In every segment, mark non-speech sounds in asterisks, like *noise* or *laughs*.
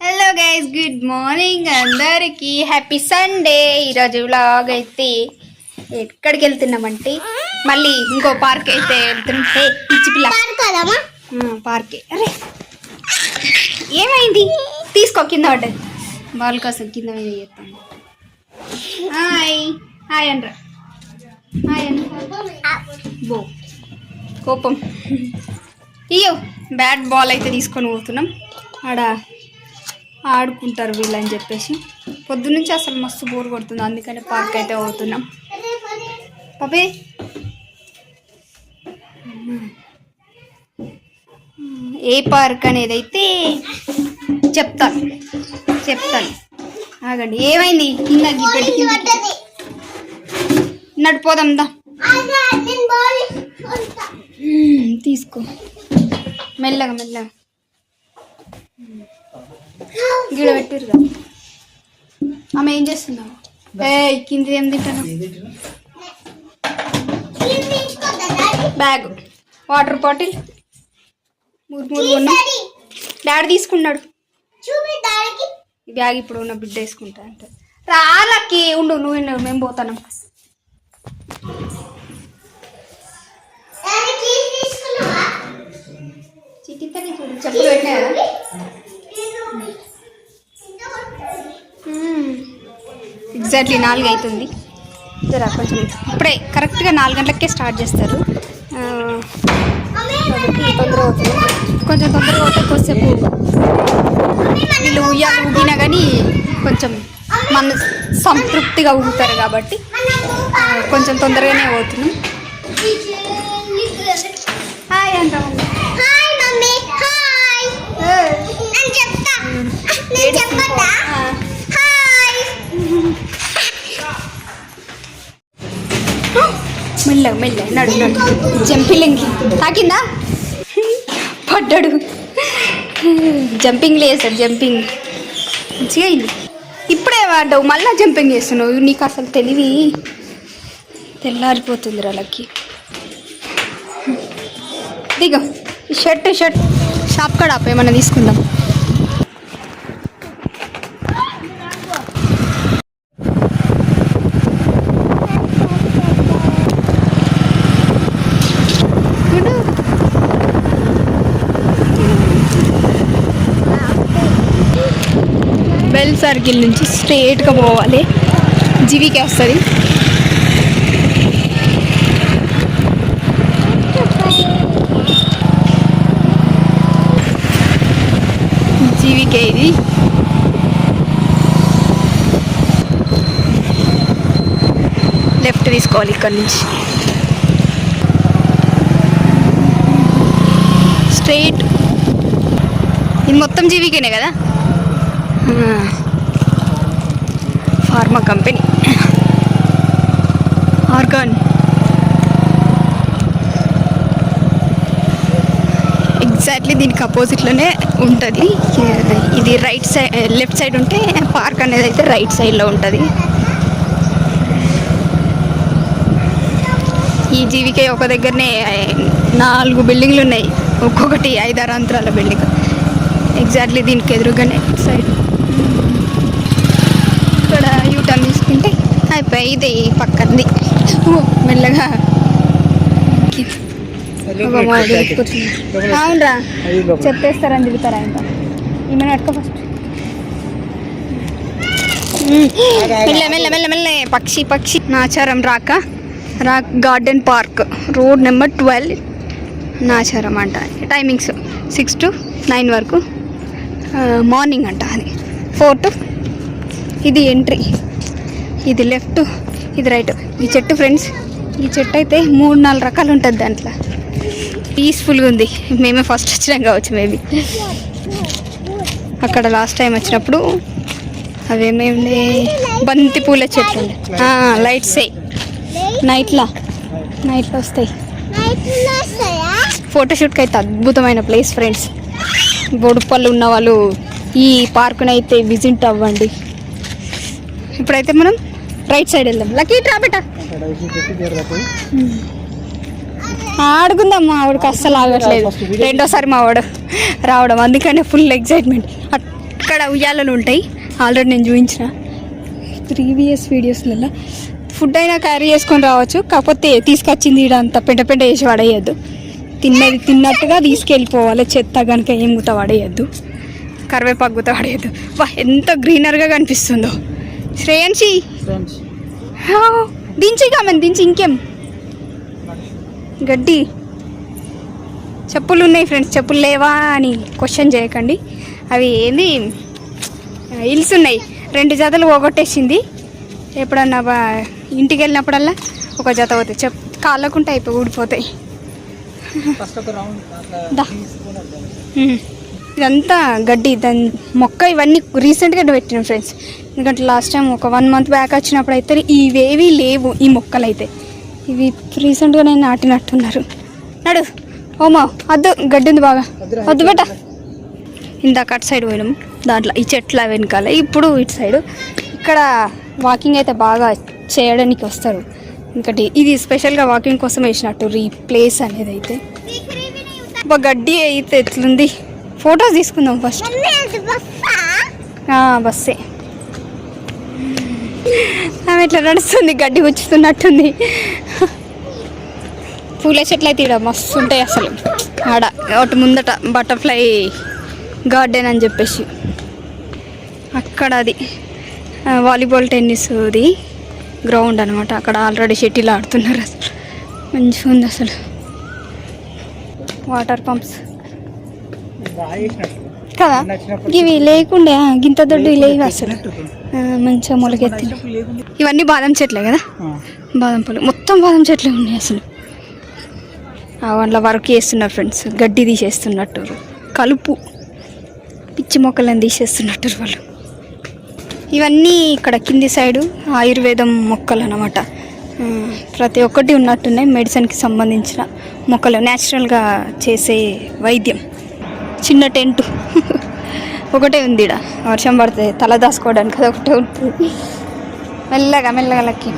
Hello guys good morning అందరికి happy Sunday ఈరోజు vlog అయితే ఎక్కడికి వెళ్తున్నామంటే మళ్ళీ ఇంకో పార్క్ అయితే వెళ్తున్నాం. హే పిచ్చి పిల్ల. పార్కే అరే ఏమైంది? తీసుకో కింద పడ్డది బాల్ కోసం కింద మీద చేస్తాను. హాయ్ హాయ్ అనరా హాయ్ అనరా బో కోపం. ఇయ్యో బ్యాట్ బాల్ అయితే తీసుకొని పోతున్నాం. ఆడ ఆడుకుంటారు వీళ్ళని చెప్పేసి. పొద్దున్నుంచి అసలు మస్తు బోర్ కొడుతుంది అందుకని పార్క్ అయితే పోతున్నాం. పపే. ఏ పార్క్ అనేది అయితే చెప్తాను చెప్తాను. ఆగండి ఏమైంది? కింద పెట్టి నడిపోదాం దా. తీసుకో. మెల్లగా మెల్లగా. గిడ పెట్టిరుగా ఆమె ఏం చేస్తున్నావు ఏ కింది ఏం తింటాను బ్యాగ్. Water bottle. మూడు మూడు కొన్నాం. డాడీ తీసుకున్నాడు. బ్యాగ్ ఇప్పుడు ఉన్న బిడ్డ వేసుకుంటా అంటే రాలకి ఉండు నువ్వు మేము పోతాను చూడు. చెప్పులు ఎగ్జాక్ట్లీ నాలుగు అవుతుంది జరా కొంచెం ఇప్పుడే కరెక్ట్గా నాలుగు గంటలకే స్టార్ట్ చేస్తారు. తొందరగా అవుతుంది. కొంచెం తొందరగా అవుతే కొద్దిసేపు. వీళ్ళు ఉయ్యాలు ఊగినా కానీ కొంచెం మన సంతృప్తిగా ఊగుతారు కాబట్టి కొంచెం తొందరగానే అవుతున్నాం హాయ్ అంటాం హాయ్ మమ్మీ హాయ్ నేను చెప్తా మెల్లగా మెల్ల నడు నడు. జంపింగ్ తాకిందా? పడ్డాడు. జంపింగ్ లేసాడు జంపింగ్. మంచిగా అయింది. ఇప్పుడే వాడ్డావు మళ్ళీ జంపింగ్ చేస్తున్నావు. నీకు అసలు తెలివి. తెల్లారిపోతుంది వాళ్ళకి దిగ. Shirt shirt. షాప్ కాడ ఆపు ఏమన్నా తీసుకుందాం చూడు బెల్ సర్కిల్ నుంచి స్ట్రేట్గా పోవాలి. జీవికి వస్తుంది జీవికే ఇది లెఫ్ట్ తీసుకోవాలి ఇక్కడ నుంచి. స్ట్రైట్. ఇది మొత్తం జీవికేనే కదా? Pharma company. ఆర్గాన్. ఎగ్జాక్ట్లీ దీనికి అపోజిట్లోనే ఉంటుంది. ఇది రైట్ సైడ్ లెఫ్ట్ సైడ్ ఉంటే పార్క్ అనేది అయితే రైట్ సైడ్లో ఉంటుంది. ఈ జీవికే ఒక దగ్గరనే నాలుగు బిల్డింగ్లు ఉన్నాయి. ఒక్కొక్కటి ఐదారు అంతరాల బిల్డింగ్. ఎగ్జాక్ట్లీ దీనికి ఎదురుగానే సైడ్ ఇది పక్కనది ఓ, మెల్లగా. అవునరా చెప్పేస్తారని తిరుగుతారా ఇంకా? ఈమె అట్టుకో ఫస్ట్ మెల్ల మెల్ల మెల్ల మెల్ల. పక్షి పక్షి. నాచారం రాక rock garden park. Road number twelve. Nacharam అంట. టైమింగ్స్ సిక్స్ టు నైన్ వరకు మార్నింగ్ అంట అది. ఫోర్ టు ఇది ఎంట్రీ ఇది లెఫ్ట్ ఇది రైట్. ఈ చెట్టు ఫ్రెండ్స్ ఈ చెట్టు అయితే మూడు నాలుగు రకాలు ఉంటుంది దాంట్లో. పీస్ఫుల్గా ఉంది. మేమే ఫస్ట్ వచ్చినాం కావచ్చు మేబీ అక్కడ లాస్ట్ టైం వచ్చినప్పుడు అవేమేమి బంతి పూల చెట్లు. ఉండే లైట్స్ నైట్లా నైట్లో వస్తాయి. ఫోటోషూట్కి అయితే అద్భుతమైన ప్లేస్ ఫ్రెండ్స్ బొడుపల్లి ఉన్న వాళ్ళు ఈ పార్కునైతే అయితే విజిట్ అవ్వండి. ఇప్పుడైతే మనం రైట్ సైడ్ వెళ్దాం. లక్కీ ట్రా బేటా. ఆడుకుందాం మా ఆవిడకి అస్సలు ఆగట్లేదు. రెండోసారి మా వాడు రావడం. అందుకనే ఫుల్ ఎక్సైట్మెంట్ అక్కడ ఉయ్యాలలు ఉంటాయి. ఆల్రెడీ నేను చూపించిన ప్రీవియస్ వీడియోస్లలో ఫుడ్ అయినా క్యారీ చేసుకొని రావచ్చు. కాకపోతే తీసుకొచ్చింది ఈడ అంత పెంట పెంట వేసి పడేయద్దు తిన్నది తిన్నట్టుగా తీసుకెళ్ళిపోవాలి. చెత్త కనుక ఏం గుత పడేయద్దు కరివేపాకు గుత పడేయద్దు వా ఎంత గ్రీనర్గా కనిపిస్తుందో. ఫ్రెండ్స్ దించి కామని దించి ఇంకేం? గడ్డి. చెప్పులు ఉన్నాయి ఫ్రెండ్స్ చెప్పులు లేవా అని క్వశ్చన్ చేయకండి. అవి ఏంది? హిల్స్ ఉన్నాయి. రెండు జతలు పోగొట్టేసింది. ఎప్పుడన్నా బా ఇంటికి వెళ్ళినప్పుడల్లా ఒక జత పోతాయి. చెప్ కాళ్ళకుంటే అయిపోయి ఊడిపోతాయి. ఇదంతా గడ్డి దాని మొక్క ఇవన్నీ రీసెంట్గా పెట్టిన ఫ్రెండ్స్ ఎందుకంటే లాస్ట్ టైం ఒక వన్ మంత్ బ్యాక్ వచ్చినప్పుడు అయితే ఇవేవి లేవు ఈ మొక్కలు అయితే ఇవి రీసెంట్గా నేను నాటినట్టున్నారు. నడు ఓమా వద్దు గడ్డి ఉంది బాగా. వద్దు బెట. ఇందాక అటు సైడ్ పోయినాం దాంట్లో ఈ చెట్ల వెనకాల ఇప్పుడు ఇటు సైడ్ ఇక్కడ వాకింగ్ అయితే బాగా చేయడానికి వస్తారు. ఇంకటి ఇది స్పెషల్గా వాకింగ్ కోసం వేసినట్టు ఈ ప్లేస్ అనేది అయితే. ఒక గడ్డి అయితే ఎట్లుంది? ఫొటోస్ తీసుకుందాం ఫస్ట్ బస్సే. ఆమె ఇట్లా నడుస్తుంది? గడ్డి గుచ్చుతున్నట్టుంది. పూల చెట్లు అయితే ఇక్కడ మస్తు ఉంటాయి అసలు. ఆడ ఒకటి ముందట బటర్ఫ్లై గార్డెన్ అని చెప్పేసి. అక్కడ అది వాలీబాల్ టెన్నిస్ది గ్రౌండ్ అనమాట అక్కడ ఆల్రెడీ షటిల్ ఆడుతున్నారు అసలు. మంచిగా ఉంది అసలు. Water pumps. కదా? ఇవి లేకుండే గింత దొడ్డు లేవు అసలు. మంచిగా మొలకెత్తి. ఇవన్నీ బాదం చెట్లే కదా. బాదం పళ్ళు మొత్తం బాదం చెట్లే ఉన్నాయి అసలు. వాళ్ళ వర్క్ చేస్తున్నారు ఫ్రెండ్స్. గడ్డి తీసేస్తున్నట్టు. కలుపు. పిచ్చి మొక్కలను తీసేస్తున్నట్టు వాళ్ళు. ఇవన్నీ ఇక్కడ కింది సైడు ఆయుర్వేదం మొక్కలు అన్నమాట. ఆ, ప్రతి ఒక్కటి ఉన్నట్టున్నాయి. మెడిసిన్కి సంబంధించిన మొక్కలు. న్యాచురల్గా చేసే వైద్యం. చిన్న టెంట్. ఒకటే ఉంది ఇక్కడ వర్షం పడితే తల దాచుకోవడానికి అది ఒకటే ఉంటుంది. మెల్లగా మెల్లగా లక్కి.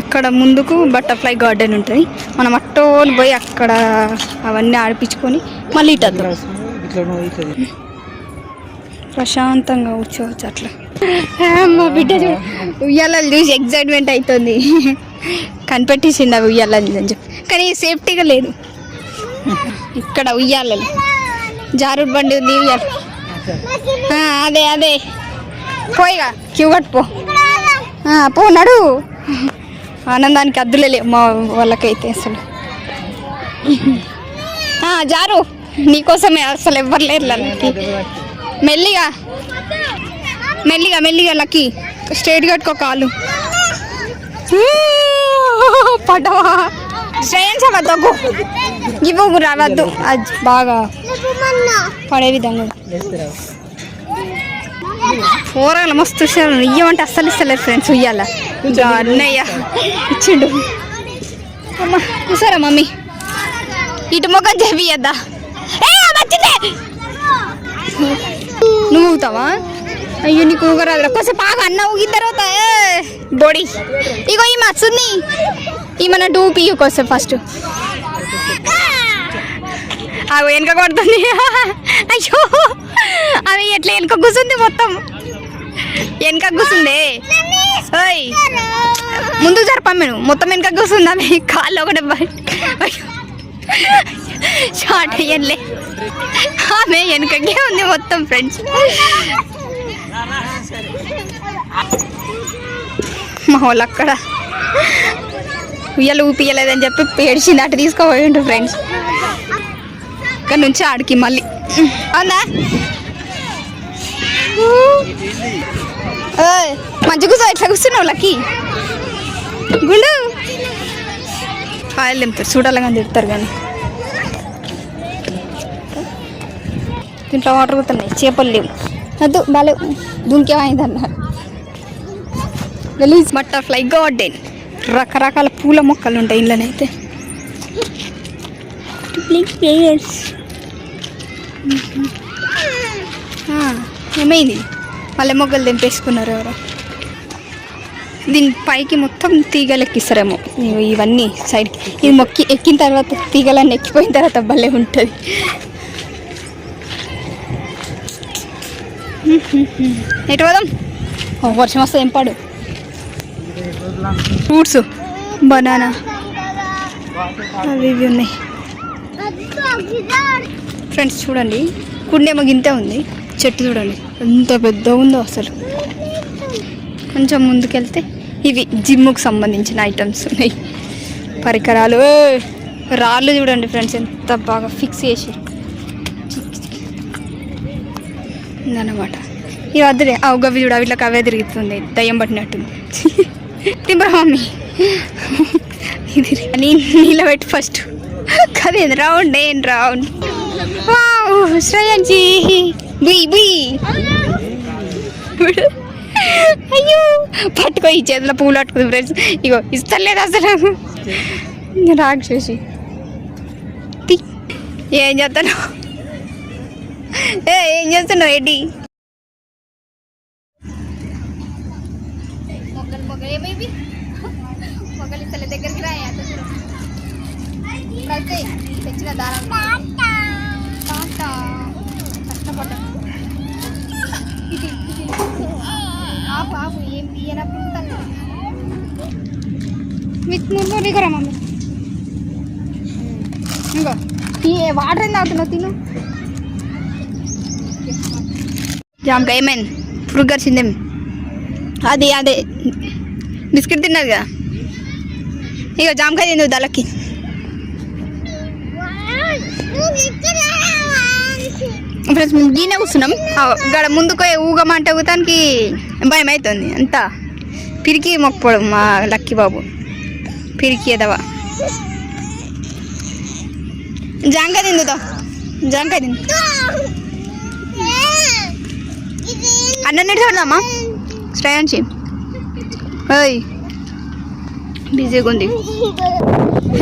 అక్కడ ముందుకు బటర్ఫ్లై గార్డెన్ ఉంటుంది. మనం అట్టోని పోయి అక్కడ అవన్నీ ఆడిపించుకొని మళ్ళీ ఇటు ప్రశాంతంగా కూర్చోవచ్చు అట్లా. మా బిడ్డ ఉయ్యాలలు చూసి ఎగ్జైట్మెంట్ అవుతుంది కనిపెట్టేసింది అవి ఉయ్యాలని చెప్పి. కానీ సేఫ్టీగా లేదు. ఇక్కడ ఉయ్యాలలు. జారుడు బండి ఉంది ఉయ్యాలి. అదే అదే. పోయిగా క్యూ కట్టుపో పో. నడు. ఆనందానికి అద్దులే లేవు మా వాళ్ళకైతే అసలు. జారు. నీకోసమే అసలు ఎవ్వరు లేరు లక్కీ. మెల్లిగా. మెల్లిగా మెల్లిగా లక్కీ. స్ట్రైట్ కట్టుకో కాలు. పడవా. శ్రేయంస వద్దకు ఇవ్వకు రావద్దు అది బాగా పడే విధంగా. లేస్తారా? కూరగాయలు మస్తు ఇస్తారు ఇయ్యమంటే అస్సలు ఇస్తలేదు ఫ్రెండ్స్ ఉయ్యాల. అన్నయ్య ఇచ్చిండు. అమ్మ చూసారా మమ్మీ. ఇటు మొక్క చెప్పియద్దా నువ్వు ఊగుతావా? అయ్యో నీకు ఊగరాదు కొంచెం బాగా అన్న ఊగిన తర్వాత ఏ, బొడి. ఇగో ఈ మస్తుంది ఈమెన డూపి కొంచెం ఫస్ట్. అవి వెనక కొడుతుంది. అయ్యో అవి ఎట్లా వెనక కూర్చుంది మొత్తం? వెనక కూర్చుంది ఓయ్ ముందు జరపమ్మ నువ్వు. మొత్తం వెనక కూర్చుంది ఆమె కాళ్ళు ఒకటి షార్ట్ అయ్యలే ఆమె వెనకకే ఉంది మొత్తం ఫ్రెండ్స్ మా వాళ్ళు అక్కడ ఉయ్యలు ఊపియలేదని చెప్పి ఏడిచింది అటు తీసుకోపోయిండు ఫ్రెండ్స్ ఇక్కడ నుంచి ఆడికి మళ్ళీ. అవునా? మంచి కూర్చో ఎట్లా కూర్చున్నావు లక్కి? గుండు. కాయలు తింపుతారు చూడాలని తిడతారు కానీ. దీంట్లో వాటర్ పోతున్నాయి చేపలు లేవు. వద్దు బాగాలేవు దుంకేమైందన్నారు గలీజ్ బటర్ఫ్లై గార్డెన్ రకరకాల పూల మొక్కలు ఉంటాయి ఇంట్లోనైతే ఏమైంది? మళ్ళీ మొగ్గలు తెంపేసుకున్నారు ఎవరో. దీని పైకి మొత్తం తీగలు ఎక్కిస్తారేమో. ఇవి- ఇవన్నీ సైడ్కి ఇది మొక్కి ఎక్కిన తర్వాత తీగలన్నీ ఎక్కిపోయిన తర్వాత భలే ఉంటుంది. *laughs* ఎటు పోదాం? వర్షం వస్తే ఏం పాడు? ఫ్రూట్స్ బనానా అవి ఇవి ఉన్నాయి. ఫ్రెండ్స్ చూడండి కుండేమో గింతే ఉంది చెట్టు చూడండి ఎంత పెద్ద ఉందో అసలు. కొంచెం ముందుకెళ్తే ఇవి జిమ్కు సంబంధించిన ఐటమ్స్ ఉన్నాయి. పరికరాలు రాళ్ళు చూడండి ఫ్రెండ్స్ ఎంత బాగా ఫిక్స్ చేసి ఉందన్నమాట ఇవి వద్దులే ఆ చూడ వీటికి అవే తిరుగుతుంది దయ్యం పట్టినట్టుంది. తింబరా మమ్మీ ఇది నీ నిలబెట్టి ఫస్ట్ కదేంది రౌండ్ ఏం రౌండ్ వావ్ శ్రేయాన్జీ. బీ బుయ్ అయ్యో పట్టుకో ఈ చేతిలో పూలు పట్టుకుంది ఫ్రెండ్స్ ఇగో ఇస్తలేదు అసలు. రాక్షసి ఏం చేస్తాను ఏ ఏం చేస్తున్నావు ఎడ్డీ ఏమైంది? మొగ్గలు ఇస్తలే దగ్గరికి రాయి తెచ్చిన దారం తాత కష్టపడ్డా ఇది ఇది ఆపు ఆపు ఏం తీయనప్పుడు మీకు ముందు దిగరా మమ్మీ. ఇంకో ఈ వాటర్ ఏం తాగుతున్నావు తిను. జామకాయ ఏమైంది? పురుగు గరిచిందేం అది అదే. బిస్కెట్ తిన్నారు కదా ఇక జామకాయ తిందు దళకి ఫ్రెండ్స్ మేము గీనే కూర్చున్నాం. గడ ముందుకు ఊగమంటే ఊతానికి భయం అవుతుంది అంతా పిరికి మొక్కపోవడం మా లక్కీ బాబు. పిరికి ఎదవా. జాంకాయ తిందుతో జాంకాయ తిందు అన్నం చూడదామా శ్రేయాన్షి ఓయ్ బిజీగా ఉంది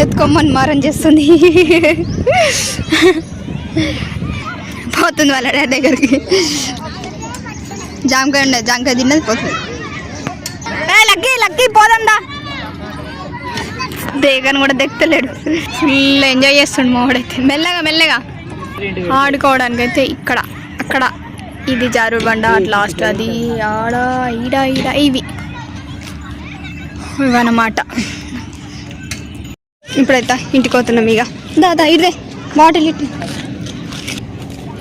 ఎత్తుకోమని మారం చేస్తుంది. పోతుంది వాళ్ళ డాడీ దగ్గరికి. జామకాయ ఉండదు జామకాయ తిన్నది పోతుంది. ఏ లక్కీ లక్కీ పోదందా దేగని కూడా దెక్కలేడు ఫుల్ ఎంజాయ్ చేస్తుండు మోడైతే మెల్లగా మెల్లగా. ఆడుకోవడానికి అయితే ఇక్కడ అక్కడ. ఇది జారుబండ లాస్ట్ అది ఆడ ఈడ ఈడ ఇవి. ఇవన్నమాట ఇప్పుడైతే ఇంటికి పోతున్నాం ఇక. దాదా ఇదే బాటిల్ ఇట్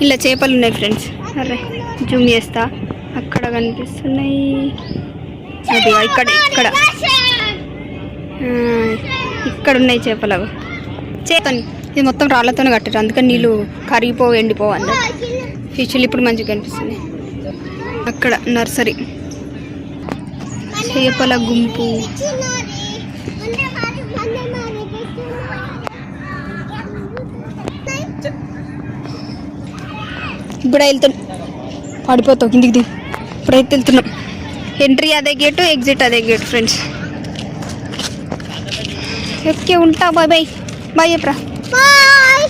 ఇలా చేపలు ఉన్నాయి ఫ్రెండ్స్. అరే జూమ్ చేస్తా. అక్కడ కనిపిస్తున్నాయి. అది ఇక్కడ ఇక్కడ. ఇక్కడ ఉన్నాయి చేపలు అవి ఇది మొత్తం రాళ్ళతోనే కట్టారు. అందుకని నీళ్ళు కరిగిపో ఎండిపోవు అందరు ఫిష్లు ఇప్పుడు మంచిగా కనిపిస్తున్నాయి అక్కడ నర్సరీ. చేపల గుంపు. ఇప్పుడు వెళ్తున్నాం పడిపోతావు కిందికి దిగు. అయితే వెళ్తున్నాం. ఎంట్రీ అదే గేటు ఎగ్జిట్ అదే గేట్ ఫ్రెండ్స్ ఓకే ఉంటా బాయ్ బాయ్ బాయ్ ఎప్పుడు బాయ్